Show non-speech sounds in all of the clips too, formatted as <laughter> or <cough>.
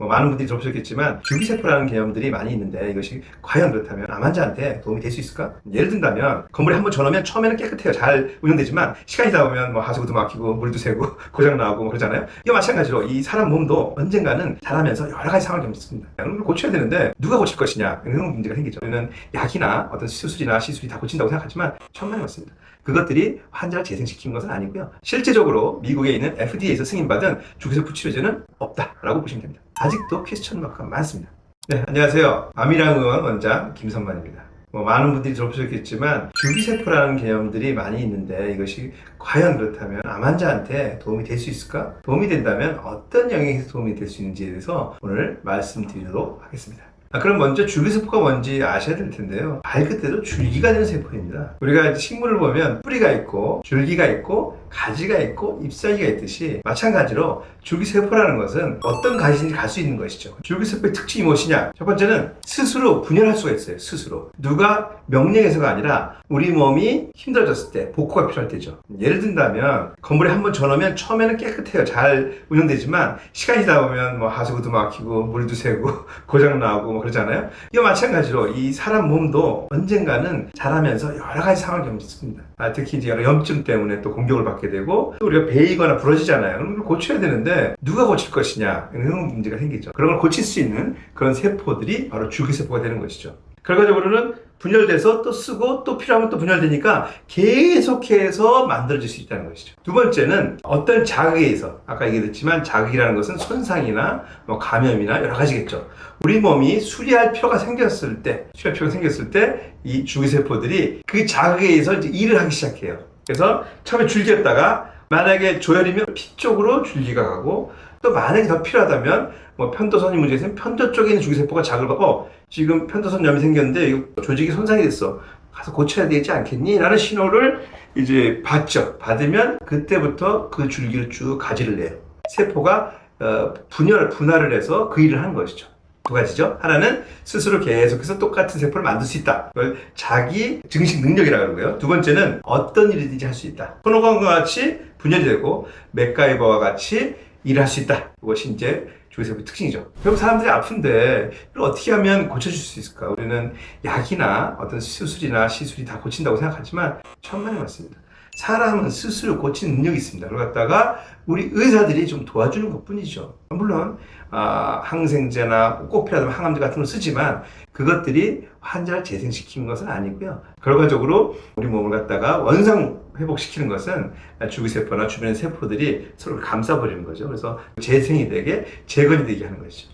뭐 많은 분들이 들어보셨겠지만 줄기세포라는 개념들이 많이 있는데 이것이 과연 그렇다면 암 환자한테 도움이 될 수 있을까? 예를 든다면 건물에 한번 전하면 처음에는 깨끗해요. 잘 운영되지만 시간이 보면 뭐 하수구도 막히고 물도 새고 <laughs> 고장 나고 뭐 그러잖아요. 이거 마찬가지로 이 사람 몸도 언젠가는 자라면서 여러 가지 상황을 겪습니다. 그런 걸 고쳐야 되는데 누가 고칠 것이냐 이런 문제가 생기죠. 우리는 약이나 어떤 수술이나 시술이 다 고친다고 생각하지만 천만에 맞습니다. 그것들이 환자를 재생시키는 것은 아니고요. 실제적으로 미국에 있는 FDA에서 승인받은 주기세포 치료제는 없다라고 보시면 됩니다. 아직도 퀘스천 마크가 많습니다. 네, 안녕하세요. 아미랑 의원 원장 김선만입니다. 뭐 많은 분들이 들어보셨겠지만 줄기세포라는 개념들이 많이 있는데 이것이 과연 그렇다면 암 환자한테 도움이 될 수 있을까? 도움이 된다면 어떤 영역에서 도움이 될 수 있는지에 대해서 오늘 말씀드리도록 하겠습니다. 아, 그럼 먼저 줄기세포가 뭔지 아셔야 될 텐데요. 말 그대로 줄기가 되는 세포입니다. 우리가 식물을 보면 뿌리가 있고 줄기가 있고 가지가 있고 잎사귀가 있듯이 마찬가지로 줄기세포라는 것은 어떤 가지인지 갈 수 있는 것이죠. 줄기세포의 특징이 무엇이냐? 첫 번째는 스스로 분열할 수가 있어요. 스스로. 누가 명령해서가 아니라 우리 몸이 힘들어졌을 때 복구가 필요할 때죠. 예를 든다면 건물에 한번 전하면 처음에는 깨끗해요. 잘 운영되지만 시간이 지나다 보면 뭐 하수구도 막히고 물도 새고 <laughs> 고장 나고 뭐 그러잖아요. 이와 마찬가지로 이 사람 몸도 언젠가는 자라면서 여러 가지 상황을 겪습니다. 아, 특히 이제 여러 염증 때문에 또 공격을 받게 되고 또 우리가 베이거나 부러지잖아요. 그럼 그걸 고쳐야 되는데 누가 고칠 것이냐 이런 문제가 생기죠. 그런 걸 고칠 수 있는 그런 세포들이 바로 줄기세포가 되는 것이죠. 결과적으로는 분열돼서 또 쓰고 또 필요하면 또 분열되니까 계속해서 만들어질 수 있다는 것이죠. 두 번째는 어떤 자극에 의해서 아까 얘기했지만 자극이라는 것은 손상이나 뭐 감염이나 여러 가지겠죠. 우리 몸이 수리할 필요가 생겼을 때, 수리할 필요가 생겼을 때이 줄기세포들이 그 자극에 의해서 이제 일을 하기 시작해요. 그래서 처음에 줄기였다가 만약에 조혈이면 피 쪽으로 줄기가 가고 또 만약에 더 필요하다면 뭐 편도선이 문제있으면 편도 쪽에 있는 줄기세포가 자극을 받고 어, 지금 편도선 염이 생겼는데 이거 조직이 손상이 됐어 가서 고쳐야 되지 않겠니? 라는 신호를 이제 받죠 받으면 그때부터 그 줄기를 쭉 가지를 내요 세포가 어, 분열, 분할을 해서 그 일을 하는 것이죠 두 가지죠. 하나는 스스로 계속해서 똑같은 세포를 만들 수 있다. 그걸 자기 증식 능력이라고 그러고요. 두 번째는 어떤 일이든지 할 수 있다. 손오공과 같이 분열이 되고 맥가이버와 같이 일할 수 있다. 이것이 이제 조세포의 특징이죠. 그럼 사람들이 아픈데 이걸 어떻게 하면 고쳐줄 수 있을까? 우리는 약이나 어떤 수술이나 시술이 다 고친다고 생각하지만 천만에 맞습니다. 사람은 스스로 고치는 능력이 있습니다. 그걸 갖다가 우리 의사들이 좀 도와주는 것 뿐이죠. 물론, 아, 항생제나 꼭 필요하다면 항암제 같은 걸 쓰지만 그것들이 환자를 재생시키는 것은 아니고요. 결과적으로 우리 몸을 갖다가 원상 회복시키는 것은 주기세포나 주변의 세포들이 서로 감싸버리는 거죠. 그래서 재생이 되게 재건이 되게 하는 것이죠.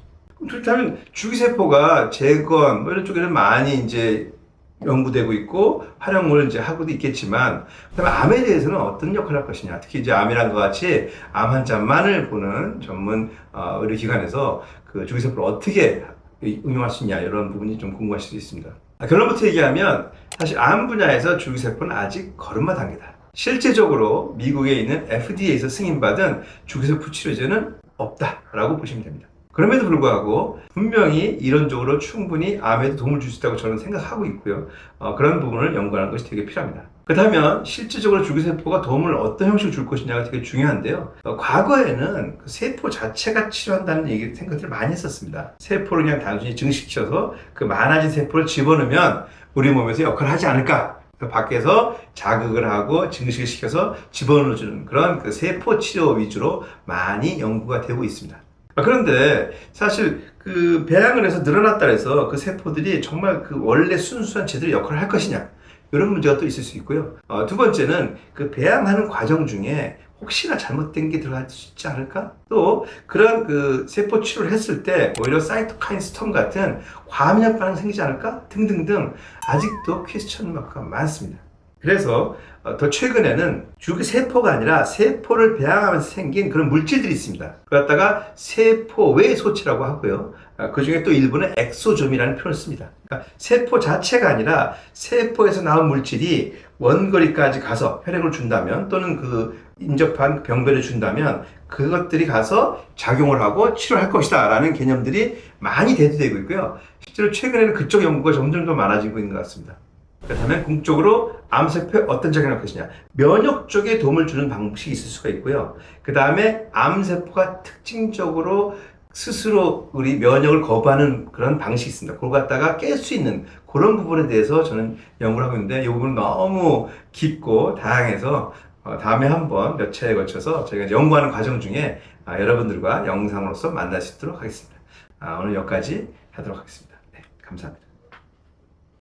그렇다면 주기세포가 재건 뭐 이런 쪽에는 많이 이제 연구되고 있고 활용을 이제 하고도 있겠지만 그다음에 암에 대해서는 어떤 역할을 할 것이냐 특히 이제 암이란 것 같이 암 환자만을 보는 전문 어, 의료기관에서 그 주기세포를 어떻게 응용할 수 있냐 이런 부분이 좀 궁금하실 수 있습니다. 아, 결론부터 얘기하면 사실 암 분야에서 주기세포는 아직 걸음마 단계다. 실제적으로 미국에 있는 FDA에서 승인받은 주기세포 치료제는 없다라고 보시면 됩니다. 그럼에도 불구하고 분명히 이론적으로 충분히 암에도 도움을 줄 수 있다고 저는 생각하고 있고요. 어, 그런 부분을 연구하는 것이 되게 필요합니다. 그렇다면 실질적으로 줄기세포가 도움을 어떤 형식으로 줄 것이냐가 되게 중요한데요. 어, 과거에는 그 세포 자체가 치료한다는 얘기 생각들을 많이 했었습니다. 세포를 그냥 단순히 증식시켜서 그 많아진 세포를 집어넣으면 우리 몸에서 역할을 하지 않을까? 그 밖에서 자극을 하고 증식을 시켜서 집어넣어주는 그런 그 세포 치료 위주로 많이 연구가 되고 있습니다. 아, 그런데 사실 그 배양을 해서 늘어났다 해서 그 세포들이 정말 그 원래 순수한 제대로 역할을 할 것이냐 이런 문제가 또 있을 수 있고요. 어, 두 번째는 그 배양하는 과정 중에 혹시나 잘못된 게 들어갈 수 있지 않을까? 또 그런 그 세포 치료를 했을 때 오히려 사이토카인 스톰 같은 과민력 반응 생기지 않을까? 등등등 아직도 퀘스천 마크가 많습니다. 그래서 어, 더 최근에는 주기 세포가 아니라 세포를 배양하면서 생긴 그런 물질들이 있습니다. 그 갖다가 세포 외 소치라고 하고요. 그 중에 또 일부는 엑소점이라는 표현을 씁니다. 그러니까 세포 자체가 아니라 세포에서 나온 물질이 원거리까지 가서 혈액을 준다면 또는 그 인접한 병변을 준다면 그것들이 가서 작용을 하고 치료할 것이다 라는 개념들이 많이 대두되고 있고요. 실제로 최근에는 그쪽 연구가 점점 더 많아지고 있는 것 같습니다. 그렇다면 궁극적으로 암세포에 어떤 작용을 할 것이냐. 면역 쪽에 도움을 주는 방식이 있을 수가 있고요. 그 다음에 암세포가 특징적으로 스스로 우리 면역을 거부하는 그런 방식이 있습니다. 그걸 갖다가 깰 수 있는 그런 부분에 대해서 저는 연구를 하고 있는데 이 부분은 너무 깊고 다양해서 어, 다음에 한번 몇 차례에 걸쳐서 저희가 연구하는 과정 중에 아, 여러분들과 영상으로서 만날 수 있도록 하겠습니다. 아, 오늘 여기까지 하도록 하겠습니다. 네, 감사합니다.